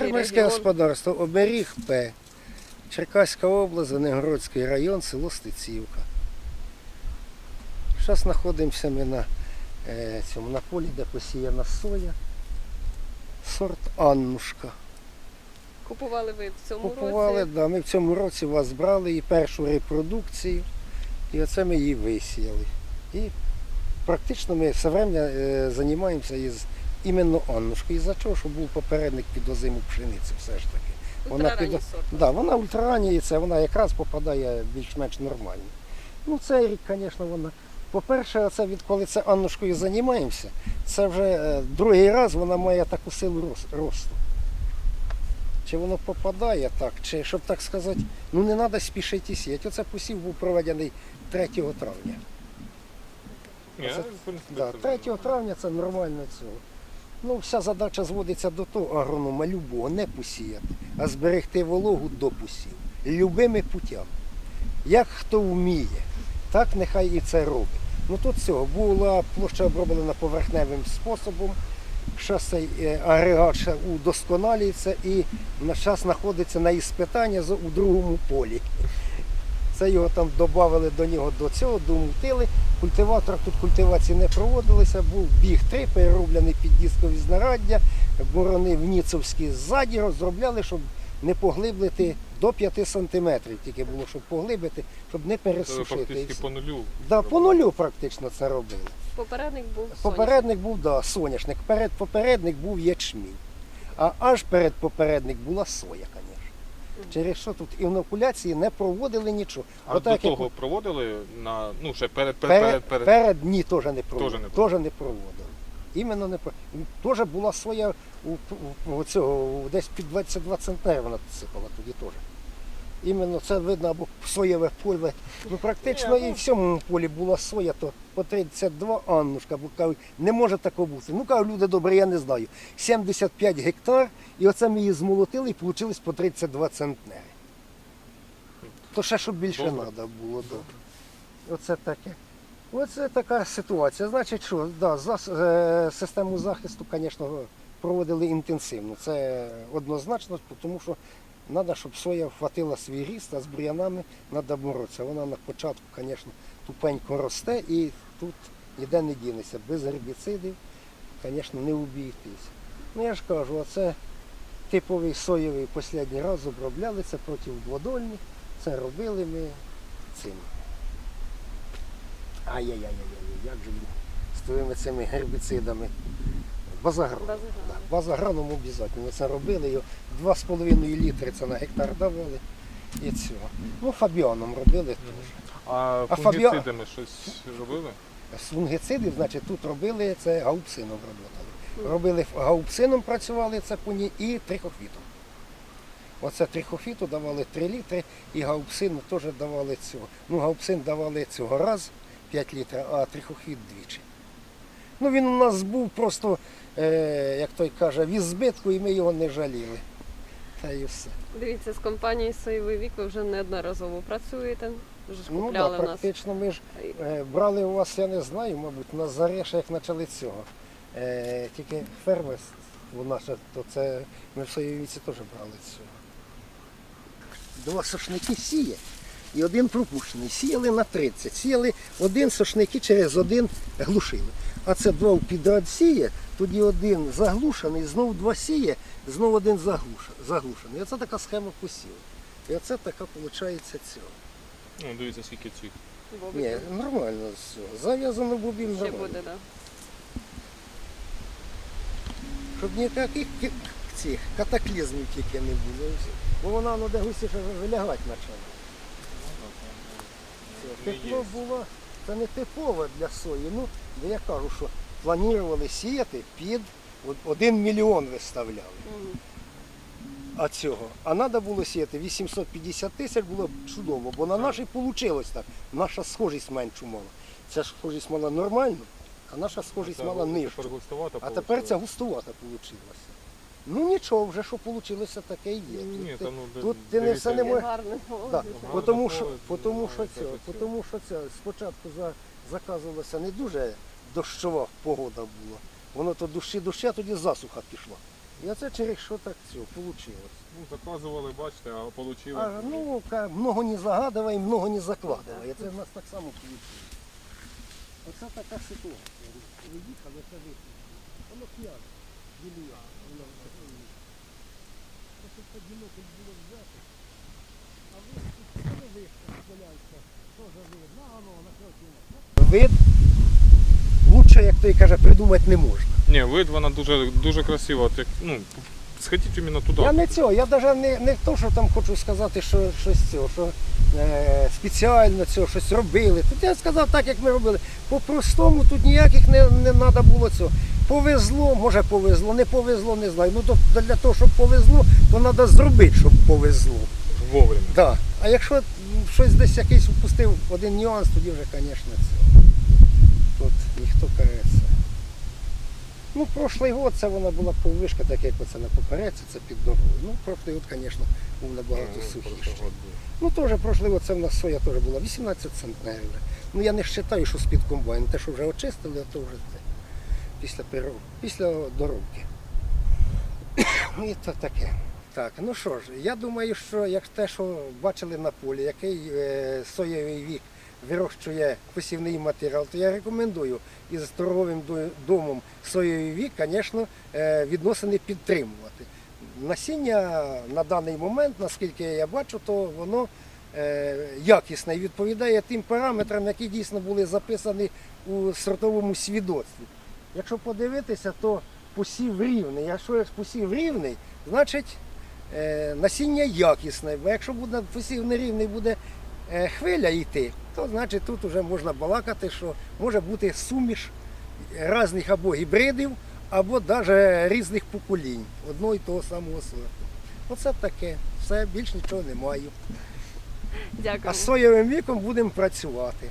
Фермерське регіон. господарство Оберіг П. Черкаська область, Звенигородський район, село Стецівка. Зараз знаходимося ми на, е, цьому, на полі, де посіяна соя. Сорт Аннушка. Купували ви в цьому Купували, році. да, ми в цьому році вас брали і першу репродукцію, і оце ми її висіяли. І практично ми все время е, займаємося із іменно Аннушкою. Із-за чого, що був попередник під озиму пшениці все ж таки. Вона сорт. Да, вона ультрарання вона якраз попадає більш-менш нормально. Ну цей рік, звісно, вона. По-перше, це відколи це Аннушкою займаємося, це вже е, другий раз вона має таку силу росту. Чи воно попадає так, чи щоб так сказати, ну не треба спішити сіяти. Оце посів був проведений 3 травня. Ні, Це- в принципі, Да, 3 травня це нормально цього. Ну, вся задача зводиться до того агронома любого, не посіяти, а зберегти вологу до посів. Любими путями. Як хто вміє, так нехай і це робить. Ну тут цього була площа оброблена поверхневим способом. Зараз цей е, агрегат ще удосконалюється і на час знаходиться на іспитання у другому полі. Це його там додали до нього до цього, домутили. Культиватор тут культивації не проводилися, був біг 3, перероблений під дискові знаряддя, борони в Ніцовській ззаді розробляли, щоб не поглиблити до 5 сантиметрів, тільки було, щоб поглибити, щоб не Це пересушити. і фактично по нулю. Да, по нулю практично це робили. Попередник був Попередник був да, соняшник, перед попередник був ячмінь. А аж перед попередник була соя, звісно. Через що тут інокуляції не проводили нічого. А Отак, до як того проводили на ну ще перед перед перед, перед, перед, ні, теж не проводили. не Теж не проводили. Іменно не. Теж була своя у, у, у цього, десь під 22 центнерів вона сипала тоді теж. Іменно це видно або соєве поле. Ну практично і в цьому полі була соя, то по 32 Аннушка, бо кажуть, не може такого бути. Ну кажуть, люди добрі, я не знаю. 75 гектар, і оце ми її змолотили і вийшло по 32 центнери. То ще щоб більше Добре. треба було. Да. Оце таке. Оце така ситуація. Значить, що да, зас, е, систему захисту, звісно, проводили інтенсивно. Це однозначно, тому що треба, щоб соя вхватила свій ріст, а з бур'янами треба боротися. Вона на початку, звісно, тупенько росте і тут ніде не дінеться. Без гербіцидів, звісно, не обійтись. Ну я ж кажу, оце типовий соєвий останній раз обробляли, це противодольник. Це робили ми цим. Ай-яй-яй-яй, як же він з твоїми цими гербіцидами. Базагрон. Базагрон. Да, базагроном обов'язково. Ми це робили, його 2,5 літри це на гектар давали. І цього. Ну, фабіоном робили теж. А А фунгіцидами щось робили? З фунгицидів, значить, тут робили це гаупсином роботали. Робили ф- гаупсином працювали це пуні і трихофітом. Оце трихофіту давали 3 літри і гаупсину теж давали цього. Ну, гаупсин давали цього раз 5 літрів, а трихофіт двічі. Ну він у нас був просто, е, як той каже, віз збитку, і ми його не жаліли. Та і все. Дивіться, з компанією Соєвий вік ви вже неодноразово працюєте. Вже ж Ну так, купляли да, нас. практично ми ж Е, Брали у вас, я не знаю, мабуть, на зарі ще як почали цього. Е, тільки фермер у нас, то це ми в своїй віці теж брали цього. Два сошники сіє і один пропущений. Сіяли на 30. Сіяли один сошники через один глушили. А це два в підряд сіє, тоді один заглушений, знов два сіє, знов один заглушений. І оце така схема посіву. І оце така виходить цього. Ну, дивіться, скільки цих. Ні, нормально все. Зав'язано бубін Ще нормально. буде, так. Щоб ніяких цих катаклізмів тільки не було. Бо вона ну, де гусіше вилягати почала. Тепло було, це не типове для сої. Ну, де я кажу, що планували сіяти під один мільйон виставляли. А цього. А треба було сіяти 850 тисяч було б чудово, бо на нашій вийшло так. Наша схожість меншу мала. Ця ж схожість мала нормальну, а наша схожість мала нижчу. А тепер ця густувата вийшла. Ну нічого, вже що вийшло, таке і є. Ні, Тут та ти- ну, тут ти не все не можеш. Да. Гарно Тому що, тому що, це тому що це спочатку за, заказувалася не дуже дощова погода була. Воно то дощі дощі, а тоді засуха пішла. І оце через що так все вийшло. Ну, заказували, бачите, а. А, ну, много не загадувай, много не закладувай. Це в нас так само вийшло. Оце така ситуація. Ви їхали, це ви. Воно п'яне. Ділія. Це тут одиноко було взяти. А ви тут коли ви стріляєте, теж видно, а воно на кроці. Вид лучше, як той каже, придумати не можна. Ні, вид вона дуже, дуже красива. От як, ну, сходіть іменно туди. Я не цього, я навіть не, не то, що там хочу сказати, що щось цього, що спеціально цього щось робили. Тут я сказав так, як ми робили. По-простому тут ніяких не, не треба було цього. Повезло, може повезло, не повезло, не знаю. Ну то для того, щоб повезло, то треба зробити, щоб повезло. Вовремя. Да. А якщо щось десь якийсь упустив один нюанс, тоді вже, звісно, це. Тут ніхто кареться. Ну, прошлий год це вона була повишка, так як оце на попереці, це під дорогою. Ну, прошлий год, звісно, був набагато Ну, сухіший. Ну, теж прошлий год це в нас соя теж була 18 центнерів. Ну я не вважаю, що з-під комбайну. Те, що вже очистили, то вже це. Після перерв... після доробки. І то таке. Так, ну що ж, я думаю, що як те, що бачили на полі, який е, соєвий вік вирощує посівний матеріал, то я рекомендую із торговим домом соєвий вік, звісно, е, відносини підтримувати. Насіння на даний момент, наскільки я бачу, то воно е, якісне і відповідає тим параметрам, які дійсно були записані у сортовому свідоцтві. Якщо подивитися, то посів рівний. Якщо посів рівний, значить е, насіння якісне. Бо якщо буде посів нерівний, буде хвиля йти, то значить тут вже можна балакати, що може бути суміш різних або гібридів, або навіть різних поколінь одного і того самого сорту. Оце таке. Все, більш нічого не маю. Дякую. А з соєвим віком будемо працювати.